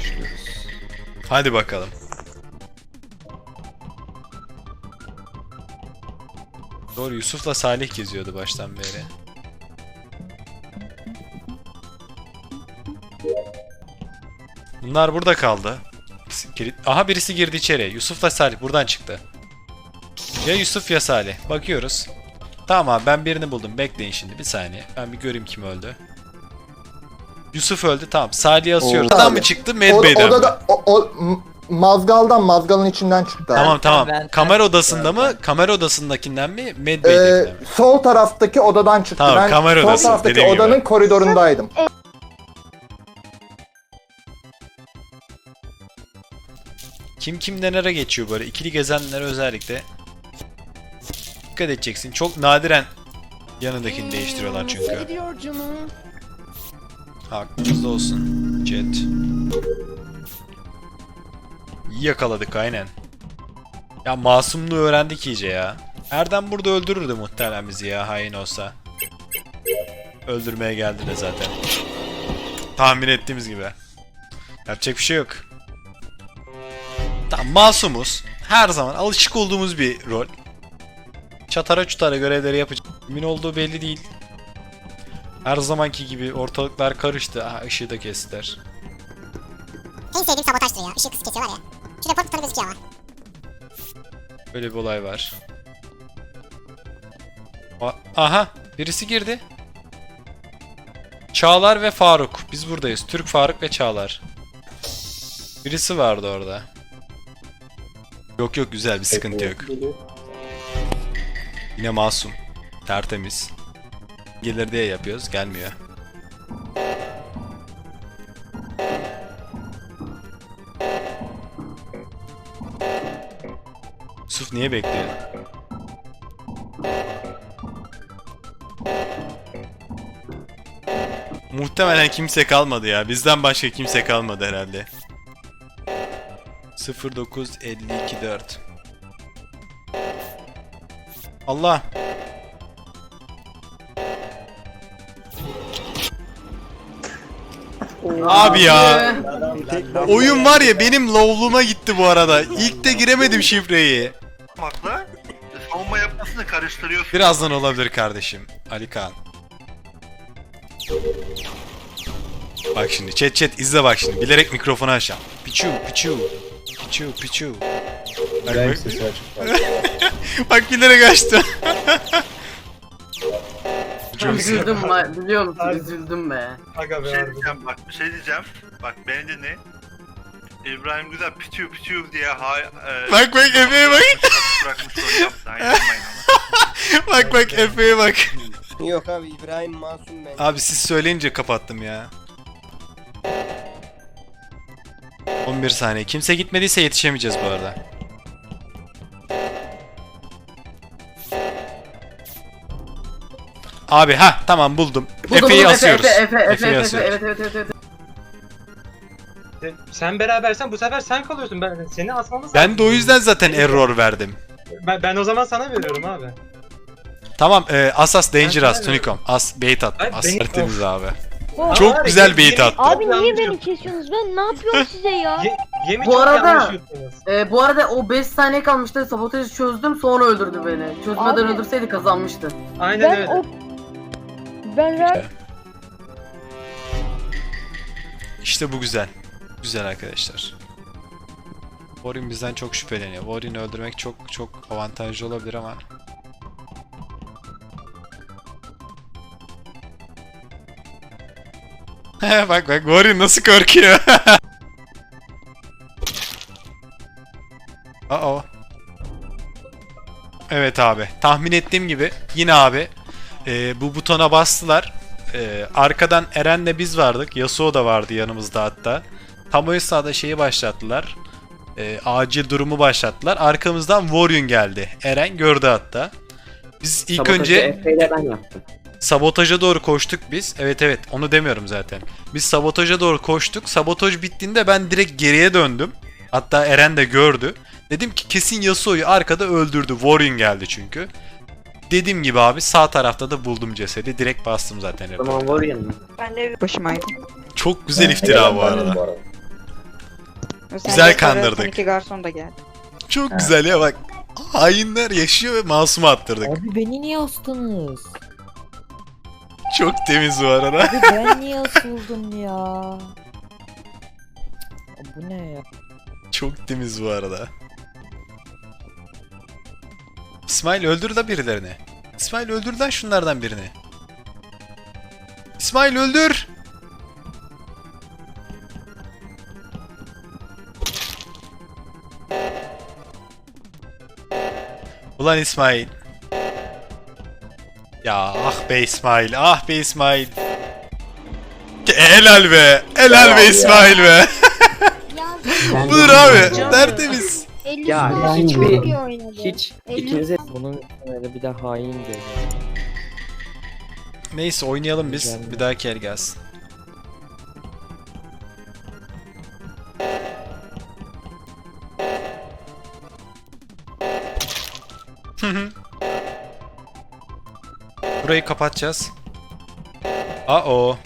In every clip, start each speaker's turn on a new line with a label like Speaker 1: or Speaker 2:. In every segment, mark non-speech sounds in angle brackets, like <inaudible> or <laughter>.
Speaker 1: başlıyoruz.
Speaker 2: Hadi bakalım. Doğru Yusuf'la Salih geziyordu baştan beri. Bunlar burada kaldı. Aha birisi girdi içeri. Yusuf'la Salih buradan çıktı. Ya Yusuf ya Salih. Bakıyoruz. Tamam abi ben birini buldum. Bekleyin şimdi bir saniye. Ben bir göreyim kim öldü. Yusuf öldü tamam. Salih'i asıyoruz.
Speaker 1: Oo.
Speaker 2: Buradan mı çıktı?
Speaker 1: O,
Speaker 2: Medbay'den mi?
Speaker 1: odada o, o mazgaldan mazgalın içinden çıktı.
Speaker 2: Tamam tamam.
Speaker 3: ben-
Speaker 2: kamera
Speaker 3: ben-
Speaker 2: odasında mı?
Speaker 3: ben-
Speaker 2: Kamera odasındakinden mi?
Speaker 1: Ee,
Speaker 2: Medbay'dekinden mi?
Speaker 1: sol taraftaki odadan çıktı.
Speaker 2: Tamam,
Speaker 1: ben
Speaker 2: kamera
Speaker 1: sol
Speaker 2: odası,
Speaker 1: taraftaki
Speaker 2: dediğim gibi.
Speaker 1: odanın koridorundaydım.
Speaker 2: Kim kimdenlere geçiyor böyle? İkili gezenlere özellikle. Dikkat edeceksin. Çok nadiren yanındakini değiştiriyorlar çünkü.
Speaker 4: Gidiyor canım.
Speaker 2: Aklınızda olsun. Jet. Yakaladık aynen. Ya masumluğu öğrendik iyice ya. Erdem burada öldürürdü muhtemelen bizi ya hain olsa. Öldürmeye geldi de zaten. Tahmin ettiğimiz gibi. Yapacak bir şey yok. Tamam masumuz. Her zaman alışık olduğumuz bir rol. Çatara çutara görevleri yapacak. Kimin olduğu belli değil. Her zamanki gibi ortalıklar karıştı. Aha ışığı da kestiler.
Speaker 5: En sevdiğim sabotajdır ya. Işığı kısık kesiyorlar ya. Şu report tutanı gözüküyor ama.
Speaker 2: Böyle bir olay var. A- Aha birisi girdi. Çağlar ve Faruk. Biz buradayız. Türk Faruk ve Çağlar. Birisi vardı orada. Yok yok güzel bir sıkıntı yok. Yine masum. Tertemiz. Gelir diye yapıyoruz. Gelmiyor. Yusuf niye bekliyor? Muhtemelen kimse kalmadı ya. Bizden başka kimse kalmadı herhalde. 09524 Allah. Abi ya. Oyun var ya benim lowluğuma gitti bu arada. İlk de giremedim şifreyi.
Speaker 6: yapmakla savunma yapmasını karıştırıyorsun.
Speaker 2: Birazdan olabilir kardeşim. Ali Kaan. Bak şimdi chat chat izle bak şimdi. Bilerek mikrofonu açacağım. Piçu piçu. Piçu piçu. Bak, bak. <laughs> bak bilerek açtı. <laughs>
Speaker 3: Üzüldüm ben biliyor musun? Üzüldüm be.
Speaker 6: Bir şey diyeceğim bak bir şey diyeceğim. Bak beni dinle. İbrahim Güzel pitiyu pitiyu diye ha, e,
Speaker 2: bak bak Efe'ye bak.
Speaker 6: bırakmış rol yaptı. Hayır yapmayın ama.
Speaker 2: bak bak Efe'ye bak.
Speaker 7: Yok abi İbrahim masum ben.
Speaker 2: Abi siz söyleyince kapattım ya. 11 saniye. Kimse gitmediyse yetişemeyeceğiz bu arada. Abi ha tamam buldum.
Speaker 3: Buldum,
Speaker 2: Efe'yi
Speaker 3: buldum.
Speaker 2: asıyoruz.
Speaker 3: Efe, Efe, Efe, Efe,
Speaker 2: Efe'yi
Speaker 3: Efe,
Speaker 2: asıyoruz.
Speaker 3: evet, evet, evet, evet.
Speaker 8: Sen berabersen bu sefer sen kalıyorsun. Ben seni asmamız
Speaker 2: Ben de o yüzden zaten error verdim.
Speaker 8: Ben, ben o zaman sana veriyorum abi.
Speaker 2: Tamam e, Asas Danger As Tunicom. As bait attım.
Speaker 8: Ay,
Speaker 2: As tertemiz abi.
Speaker 8: Ama
Speaker 2: Çok
Speaker 8: var ya,
Speaker 2: güzel bait
Speaker 8: yeni-
Speaker 2: attım.
Speaker 4: Abi niye beni kesiyorsunuz? Ben ne yapıyorum <laughs> size ya?
Speaker 8: Ye, yemi
Speaker 3: Bu
Speaker 8: çok
Speaker 3: arada-
Speaker 8: yanlış yuttunuz.
Speaker 3: Ee, bu arada o 5 saniye kalmıştı sabotajı çözdüm sonra öldürdü beni. Çözmeden
Speaker 4: Abi-
Speaker 3: öldürseydi kazanmıştı.
Speaker 8: Aynen
Speaker 4: Ben
Speaker 8: öyle.
Speaker 4: o... Ben ra-
Speaker 2: İşte bu güzel. Güzel arkadaşlar. Warren bizden çok şüpheleniyor. Warren'i öldürmek çok çok avantajlı olabilir ama <laughs> bak bak Warren nasıl korkuyor. <laughs> Aa. Evet abi. Tahmin ettiğim gibi yine abi e, bu butona bastılar. E, arkadan Eren'le biz vardık. Yasuo da vardı yanımızda hatta. Tam o esnada şeyi başlattılar. E, acil durumu başlattılar. Arkamızdan Warrior geldi. Eren gördü hatta. Biz ilk önce
Speaker 7: ben yaptım.
Speaker 2: sabotaja doğru koştuk biz. Evet evet onu demiyorum zaten. Biz sabotaja doğru koştuk. Sabotaj bittiğinde ben direkt geriye döndüm. Hatta Eren de gördü. Dedim ki kesin Yasuo'yu arkada öldürdü. Warrior geldi çünkü. Dediğim gibi abi sağ tarafta da buldum cesedi. Direkt bastım zaten. reporta.
Speaker 7: Warrior mı?
Speaker 9: Ben de başımaydım.
Speaker 2: Çok güzel iftira bu arada. Güzel kandırdık.
Speaker 9: iki garson da geldi.
Speaker 2: Çok güzel ya bak. Hainler yaşıyor ve masum attırdık.
Speaker 10: Abi beni niye astınız?
Speaker 2: Çok temiz bu arada.
Speaker 10: Abi ben niye asıldım ya? Bu ne ya?
Speaker 2: Çok temiz bu arada. İsmail öldür da birilerini. İsmail öldür lan şunlardan birini. İsmail öldür. Ulan İsmail. Ya ah be İsmail, ah be İsmail. Helal be, helal be İsmail be. <laughs> Budur abi, tertemiz.
Speaker 7: Ya hiçbir hiç ikinize
Speaker 10: Bunun öyle bir de hain diyor.
Speaker 2: Neyse oynayalım biz. Bir dahaki el gelsin. Hı hı. Burayı kapatacağız. Aa o.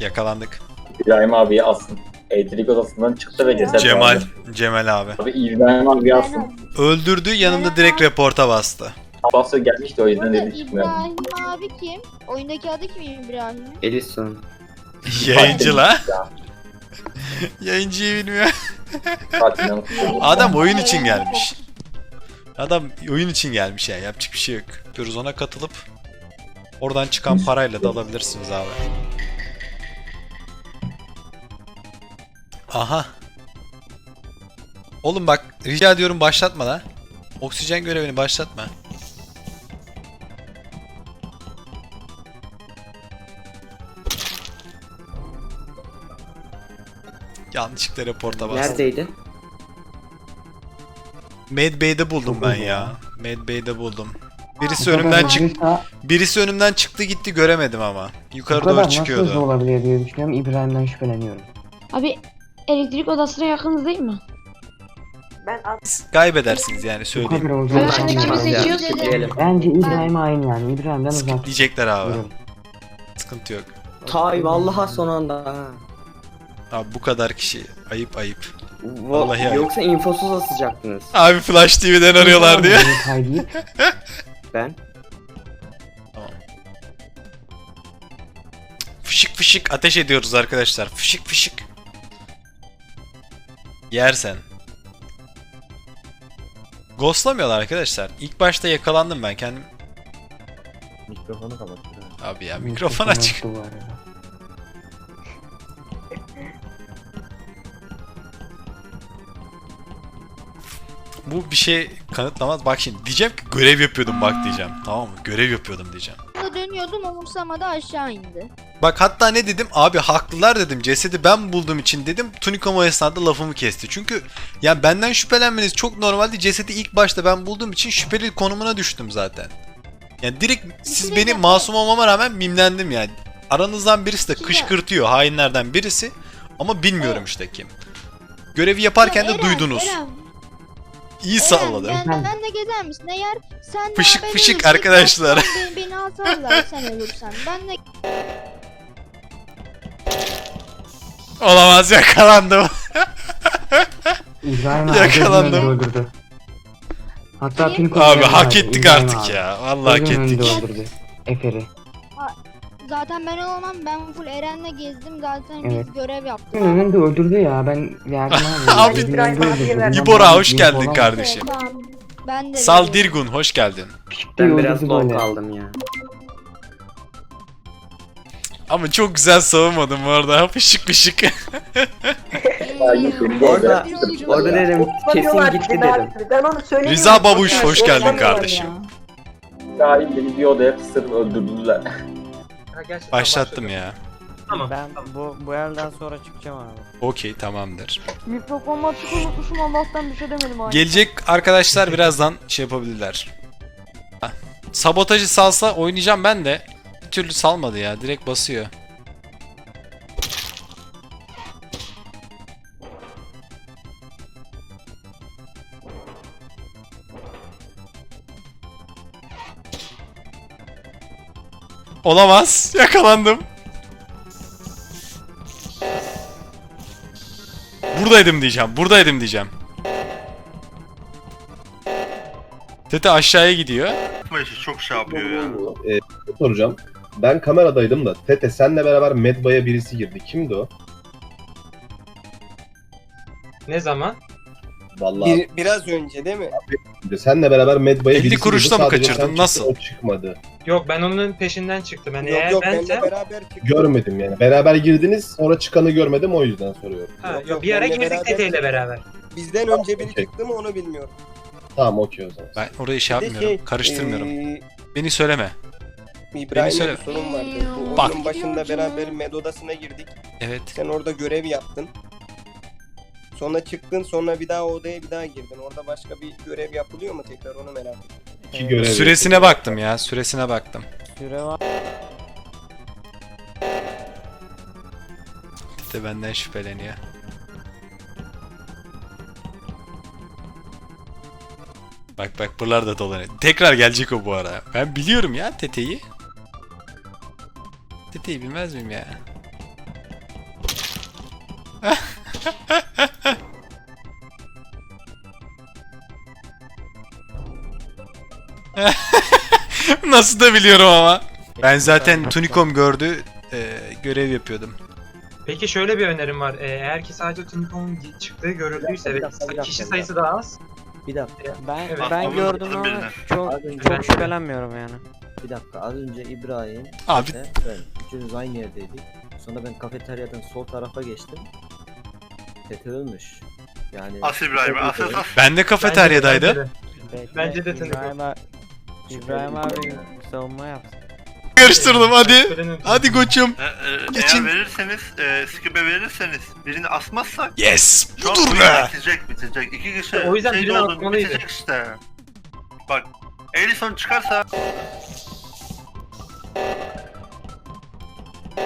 Speaker 2: Yakalandık.
Speaker 11: İbrahim abiyi asın. Elektrik odasından çıktı ve ceset
Speaker 2: Cemal,
Speaker 11: vardı.
Speaker 2: Cemal abi.
Speaker 11: Abi İbrahim abi asın.
Speaker 2: Öldürdü yanımda direkt reporta bastı.
Speaker 11: Abbas'a gelmişti o yüzden dedi.
Speaker 4: İbrahim abi kim? Oyundaki adı kim İbrahim?
Speaker 7: Edison. <laughs>
Speaker 2: Yayıncı la. <laughs> Yayıncıyı bilmiyor.
Speaker 11: Tatilden <laughs>
Speaker 2: Adam oyun için gelmiş. Adam oyun için gelmiş yani yapacak bir şey yok. Diyoruz ona katılıp oradan çıkan parayla da alabilirsiniz abi. Aha. Oğlum bak rica ediyorum başlatma lan. Oksijen görevini başlatma. Yanlışlıkla reporta bastım.
Speaker 7: Neredeydi?
Speaker 2: Mad Bay'de buldum ben ya. Mad Bay'de buldum. Birisi önümden çık birisi önümden çıktı gitti göremedim ama. Yukarı doğru çıkıyordu.
Speaker 10: olabilir diye düşünüyorum. İbrahim'den şüpheleniyorum.
Speaker 4: Abi elektrik odasına yakınız değil mi?
Speaker 2: Kaybedersiniz yani söyleyeyim.
Speaker 7: Buradan
Speaker 4: şimdi
Speaker 7: çıkmaz
Speaker 4: kimi
Speaker 7: ya.
Speaker 4: seçiyoruz?
Speaker 10: Bence İbrahim hain yani. İbrahim'den
Speaker 2: Skip diyecekler abi. Sıkıntı yok.
Speaker 7: Tay vallahi son anda ha.
Speaker 2: Abi bu kadar kişi. Ayıp ayıp.
Speaker 7: Va-
Speaker 2: Vallahi ya.
Speaker 7: Yoksa infosuz asacaktınız.
Speaker 2: Abi Flash TV'den arıyorlar diye.
Speaker 7: Ben. <laughs>
Speaker 2: Fışık fışık ateş ediyoruz arkadaşlar. Fışık fışık. Yersen. Ghostlamıyorlar arkadaşlar. İlk başta yakalandım ben kendim.
Speaker 11: Mikrofonu kapat.
Speaker 2: Abi ya mikrofon açık. Bu bir şey kanıtlamaz. Bak şimdi diyeceğim ki görev yapıyordum bak diyeceğim. Tamam mı? Görev yapıyordum diyeceğim.
Speaker 4: Dönüyordum umursamadı aşağı indi.
Speaker 2: Bak hatta ne dedim? Abi haklılar dedim. Cesedi ben bulduğum için dedim. Tunikom o esnada lafımı kesti. Çünkü ya benden şüphelenmeniz çok normaldi. Cesedi ilk başta ben bulduğum için şüpheli konumuna düştüm zaten. Yani direkt siz benim masum olmama rağmen mimlendim yani. Aranızdan birisi de kışkırtıyor hainlerden birisi. Ama bilmiyorum işte kim. Görevi yaparken de
Speaker 4: Eren,
Speaker 2: duydunuz.
Speaker 4: Eren,
Speaker 2: İyi
Speaker 4: Eren,
Speaker 2: salladım.
Speaker 4: ben, ben de gezer misin? Eğer sen
Speaker 2: Fışık fışık arkadaşlar.
Speaker 4: Beni, beni alsarlar sen ölürsen. Ben de
Speaker 2: Olamaz yakalandım.
Speaker 10: İbrahim
Speaker 2: Yakalandım.
Speaker 10: öldürdü. Hatta
Speaker 4: Kim?
Speaker 10: tüm
Speaker 2: Abi hak ettik artık ya. Vallahi hak ettik.
Speaker 10: öldürdü. Eferi.
Speaker 4: zaten ben olamam. Ben full Eren'le gezdim zaten
Speaker 10: Evet.
Speaker 4: biz görev yaptık.
Speaker 10: önünde öldürdü ya. Ben verdim <laughs>
Speaker 2: Abi,
Speaker 10: İbrahim abiye verdim.
Speaker 2: İbora hoş geldin kardeşim.
Speaker 4: Ben de
Speaker 2: Sal Dirgun hoş geldin.
Speaker 7: Ben biraz low kaldım ya.
Speaker 2: Ama çok güzel savunmadım bu arada. Fışık fışık.
Speaker 7: Orada orada dedim kesin gitti dedim.
Speaker 3: Ben onu söyleyeyim.
Speaker 2: Rıza Babuş hoş geldin kardeşim.
Speaker 11: İbrahim beni bir odaya kısırıp öldürdüler.
Speaker 8: Ha, gerçekten
Speaker 2: Başlattım ya.
Speaker 8: Tamam.
Speaker 10: Ben bu bu elden sonra çıkacağım abi.
Speaker 2: Okey tamamdır.
Speaker 9: Mikrofonu açık unutmuşum Allah'tan bir şey demedim abi.
Speaker 2: Gelecek arkadaşlar birazdan şey yapabilirler. Sabotajı salsa oynayacağım ben de. Türlü salmadı ya. Direkt basıyor. Olamaz. <laughs> Yakalandım. Buradaydım diyeceğim. Buradaydım diyeceğim. Tete aşağıya gidiyor.
Speaker 6: İşi çok şey yapıyor ya.
Speaker 12: Ee, soracağım. Ben kameradaydım da Tete senle beraber Medbay'a birisi girdi. Kimdi o?
Speaker 8: Ne zaman?
Speaker 12: Vallahi
Speaker 10: biraz önce değil mi?
Speaker 12: senle beraber Medbay'a
Speaker 2: 50
Speaker 12: birisi
Speaker 2: kuruşla
Speaker 12: girdi.
Speaker 2: mı
Speaker 12: Sadece
Speaker 2: kaçırdın?
Speaker 12: sen çıktın,
Speaker 2: Nasıl?
Speaker 12: O çıkmadı.
Speaker 8: Yok ben onun peşinden çıktım. Yani eğer bensem...
Speaker 10: beraber
Speaker 12: Görmedim yani. Beraber girdiniz sonra çıkanı görmedim o yüzden soruyorum.
Speaker 8: Ha,
Speaker 10: Yok,
Speaker 8: yok,
Speaker 10: yok,
Speaker 8: bir ara
Speaker 10: benle
Speaker 8: girdik
Speaker 10: beraber
Speaker 8: Tete ile
Speaker 10: çıktık.
Speaker 8: beraber.
Speaker 10: Bizden önce
Speaker 12: biri Okey.
Speaker 10: çıktı mı onu bilmiyorum.
Speaker 12: Tamam okey o zaman.
Speaker 2: Ben orayı şey yapmıyorum. Karıştırmıyorum.
Speaker 10: Ee,
Speaker 2: Beni söyleme.
Speaker 10: İbrahim'le
Speaker 2: söyle.
Speaker 10: bir sorun vardı. Bu
Speaker 2: Bak.
Speaker 10: oyunun başında beraber med odasına girdik.
Speaker 2: Evet.
Speaker 10: Sen orada görev yaptın. Sonra çıktın sonra bir daha o odaya bir daha girdin. Orada başka bir görev yapılıyor mu tekrar onu merak ettim.
Speaker 12: İki görev
Speaker 2: Süresine baktım ya. Süresine baktım.
Speaker 10: Süre var.
Speaker 2: Tete benden şüpheleniyor. Bak bak buralarda dolanıyor. Tekrar gelecek o bu ara. Ben biliyorum ya Tete'yi. Tete'yi bilmez miyim ya? <laughs> Nasıl da biliyorum ama. Ben zaten Tunikom gördü. e, görev yapıyordum.
Speaker 8: Peki şöyle bir önerim var. Ee, eğer ki sadece Tunikom'un çıktığı görüldüyse ve kişi sayısı daha az.
Speaker 10: Bir dakika.
Speaker 8: Ben,
Speaker 6: Evet, ben gördüm ama
Speaker 8: çok, çok
Speaker 10: şüphelenmiyorum yani.
Speaker 13: Bir dakika az önce İbrahim,
Speaker 2: Abi
Speaker 13: ben üçümüz aynı yerdeydik. Sonra ben kafeteryadan sol tarafa geçtim. Tete ölmüş. Yani
Speaker 6: As İbrahim'i as as as.
Speaker 2: ben de kafeteryadaydım.
Speaker 8: Bence de, bence de Tunikom.
Speaker 10: İbrahim abi savunma yaptı.
Speaker 2: Karıştırdım hadi. Hadi koçum.
Speaker 6: E, e,
Speaker 2: Geçin.
Speaker 6: Eğer verirseniz, e, skip'e verirseniz, birini asmazsak
Speaker 2: Yes.
Speaker 6: an
Speaker 2: Budur be.
Speaker 6: bitecek bitecek. İki kişi
Speaker 8: O yüzden
Speaker 6: şey
Speaker 8: birini atmalıydı.
Speaker 6: bitecek işte. Bak Edison çıkarsa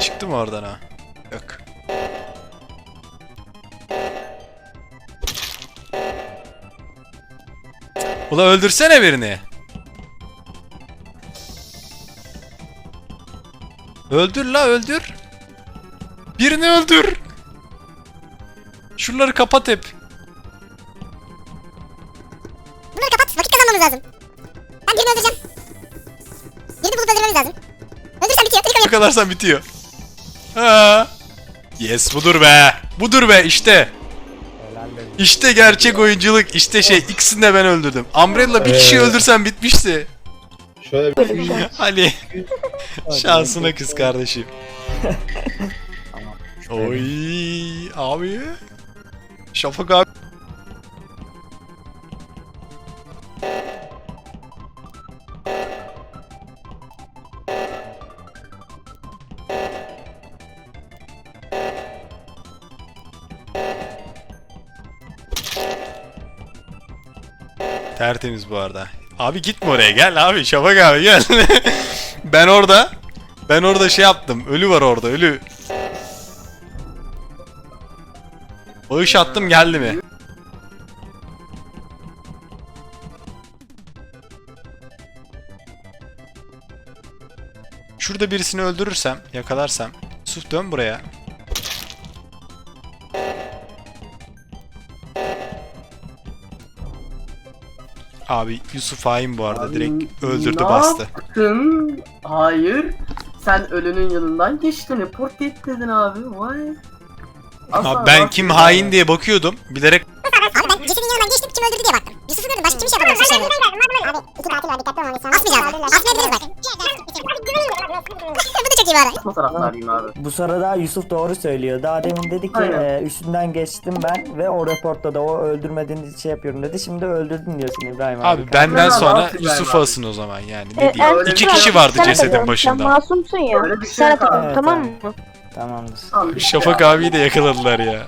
Speaker 2: Çıktı mı oradan ha? Yok. Ula öldürsene birini. Öldür la öldür. Birini öldür. Şunları kapat hep.
Speaker 5: Bunları kapat. Vakit kazanmamız lazım.
Speaker 2: Yakalarsan bitiyor. Ha. Yes budur be. Budur be işte. İşte gerçek oyunculuk. İşte şey ikisini de ben öldürdüm. Umbrella bir kişi öldürsen bitmişti.
Speaker 12: Şöyle bir
Speaker 2: Ali. Şansına kız kardeşim.
Speaker 13: Tamam. <laughs>
Speaker 2: Oy abi. Şafak abi. Tertemiz bu arada. Abi gitme oraya gel abi Şafak abi gel. <laughs> ben orada ben orada şey yaptım. Ölü var orada ölü. Bağış attım geldi mi? Şurada birisini öldürürsem, yakalarsam. Yusuf dön buraya. Abi Yusuf hain bu arada direkt öldürdü
Speaker 3: ne
Speaker 2: bastı.
Speaker 3: yaptın? Hayır. Sen ölünün yanından geçtin. Report et dedin abi. Vay. Asla
Speaker 2: Abi ben kim hain diye bakıyordum. Bilerek
Speaker 5: Abi ben cesedin yanından geçtim kim öldürdü diye baktım. Yusuf'u gördüm başka kim şey yapamadım. Şey Abi iki katil var dikkatli olmalıyız. Asmayacağız. Asmayabiliriz bak.
Speaker 3: Taraftarıyım abi.
Speaker 13: Bu sırada Yusuf doğru söylüyor. Daha demin dedi ki
Speaker 3: Aynen.
Speaker 13: e, üstünden geçtim ben ve o reportta da o öldürmediğiniz şey yapıyorum dedi. Şimdi öldürdün diyorsun İbrahim abi.
Speaker 2: abi benden
Speaker 3: Ben
Speaker 2: sonra
Speaker 3: abi,
Speaker 2: Yusuf
Speaker 3: abi.
Speaker 2: alsın o zaman yani.
Speaker 9: E,
Speaker 2: Ne diyeyim?
Speaker 3: öyle
Speaker 2: İki
Speaker 3: bir-
Speaker 2: kişi vardı
Speaker 9: Sana
Speaker 2: cesedin başında.
Speaker 9: Sen masumsun ya.
Speaker 3: Öyle bir şey
Speaker 9: Sana
Speaker 3: yok abi.
Speaker 9: takıyorum
Speaker 13: Evet,
Speaker 9: tamam
Speaker 13: tamam.
Speaker 9: mı?
Speaker 13: Tamamdır.
Speaker 3: Tamam, bitti
Speaker 2: Şafak
Speaker 3: ya.
Speaker 2: abiyi de yakaladılar ya.